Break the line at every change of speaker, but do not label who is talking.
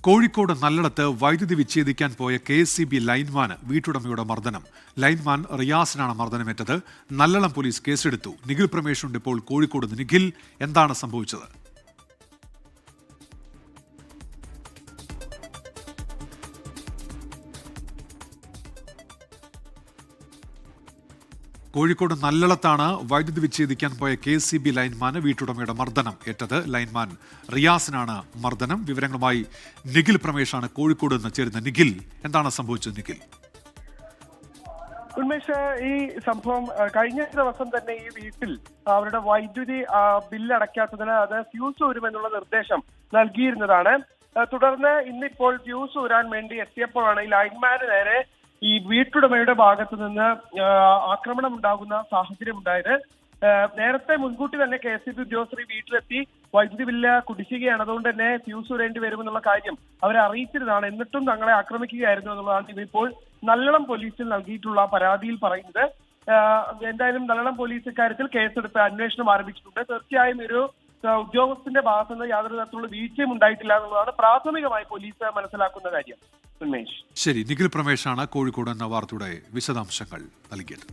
കോഴിക്കോട് നല്ലടത്ത് വൈദ്യുതി വിച്ഛേദിക്കാൻ പോയ കെ എസ് സി ബി ലൈൻമാന് വീട്ടുടമയുടെ മർദ്ദനം. ലൈൻമാൻ റിയാസിനാണ് മർദ്ദനമേറ്റത്. നല്ലളം പോലീസ് കേസെടുത്തു. നിഖിൽ പ്രമേഷുണ്ട് ഇപ്പോൾ കോഴിക്കോട് നിഖിൽ. എന്താണ് സംഭവിച്ചത്? കോഴിക്കോട് നല്ലളത്താണ് വൈദ്യുതി വിച്ഛേദിക്കാൻ പോയ കെ സി ബി ലൈൻമാന് വീട്ടുടമയുടെ മർദ്ദനം. ഏറ്റത് ലൈൻമാൻ റിയാസിനാണ് മർദ്ദനം. വിവരങ്ങളുമായി നിഖിൽ പ്രമേഷാണ് കോഴിക്കോട് നിന്ന് ചേരുന്ന നിഖിൽ എന്താണ് സംഭവിച്ചത് നിഖിൽ?
ഉന്മേഷ് ഈ സംഭവം കഴിഞ്ഞ ദിവസം തന്നെ ഈ വീട്ടിൽ അവരുടെ വൈദ്യുതി ബില്ല് അടയ്ക്കാത്തതിന് അത് ഫ്യൂസ് ഊരുമെന്നുള്ള നിർദ്ദേശം നൽകിയിരുന്നതാണ്. തുടർന്ന് ഇന്നിപ്പോൾ ഫ്യൂസ് ഊരാൻ വേണ്ടി എത്തിയപ്പോഴാണ് ഈ ലൈൻമാന് നേരെ ഈ വീട്ടുടമയുടെ ഭാഗത്തു നിന്ന് ആക്രമണം ഉണ്ടാകുന്ന സാഹചര്യം ഉണ്ടായത് നേരത്തെ മുൻകൂട്ടി തന്നെ കെ എസ് ഉദ്യോഗസ്ഥർ ഈ വീട്ടിലെത്തി വൈദ്യുതി ബില്ല് കുടിശ്ശികയാണ്. അതുകൊണ്ട് തന്നെ ഫ്യൂസ് വരേണ്ടി വരുമെന്നുള്ള കാര്യം അവരെ അറിയിച്ചിരുന്നതാണ്. എന്നിട്ടും തങ്ങളെ ആക്രമിക്കുകയായിരുന്നു എന്നുള്ളതാണ് ഇവരിപ്പോൾ നല്ലളം പോലീസിൽ നൽകിയിട്ടുള്ള പരാതിയിൽ പറയുന്നത്. എന്തായാലും നല്ലളം പോലീസ് ഇക്കാര്യത്തിൽ കേസെടുത്ത് അന്വേഷണം ആരംഭിച്ചിട്ടുണ്ട്. തീർച്ചയായും ഒരു ഉദ്യോഗസ്ഥന്റെ ഭാഗത്തുനിന്ന് യാതൊരു തരത്തിലുള്ള വീഴ്ചയും ഉണ്ടായിട്ടില്ല എന്നുള്ളതാണ് പ്രാഥമികമായി പോലീസ് മനസ്സിലാക്കുന്ന കാര്യം.
ശരി നിഖിൽ പ്രമേഷാണ് കോഴിക്കോട് എന്ന വാർത്തയുടെ വിശദാംശങ്ങൾ നൽകിയത്.